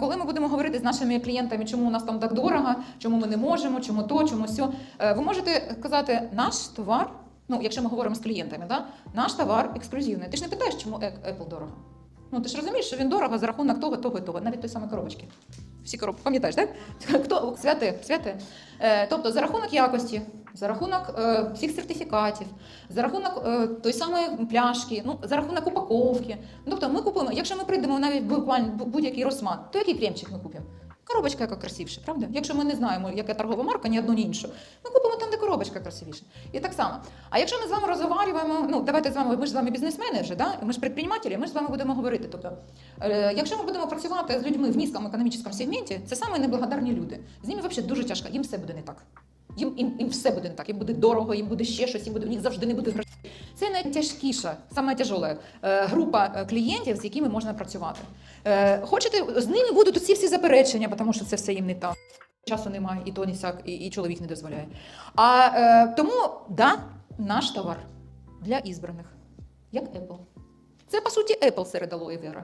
Коли ми будемо говорити з нашими клієнтами, чому у нас там так дорого, чому ми не можемо, чому то, чому сьо, е, ви можете казати, наш товар, ну якщо ми говоримо з клієнтами, да, наш товар ексклюзивний. Ти ж не питаєш, чому Ек- Apple дорого. Ну ти ж розумієш, що він дорого за рахунок того, того того, навіть той самої коробочки. Всі коробки, пам'ятаєш, так? Хто святе, святе. Е, тобто за рахунок якості, за рахунок е, всіх сертифікатів, за рахунок е, той самої пляшки, ну за рахунок упаковки. Ну, Тобто ми купимо, якщо ми прийдемо навіть буквально будь-який Росман, то який кремчик ми купимо? Коробочка яка красивіша, правда? Якщо ми не знаємо, яка торгова марка, ні одну, ні іншу, ми купимо там, де коробочка красивіша. І так само. А якщо ми з вами розговорюємо, ну давайте з вами, ми ж з вами бізнесмени вже, да? ми ж предпринимателі, ми ж з вами будемо говорити. Тобто, е, якщо ми будемо працювати з людьми в низькому економічному сегменті, це саме неблагодарні люди. З ними взагалі дуже тяжко, їм все буде не так. Їм, їм, їм все буде не так, їм буде дорого, їм буде ще щось, їм буде, в них завжди не буде грошей. Це найтяжкіша, саме тяжола е, група е, клієнтів, з якими можна працювати. Е, хочете, з ними будуть усі всі заперечення, тому що це все їм не так. Часу немає, і то не сяк, і, і чоловік не дозволяє. А е, тому, да, наш товар для ізбраних, як Apple. Це по суті Apple серед алоє.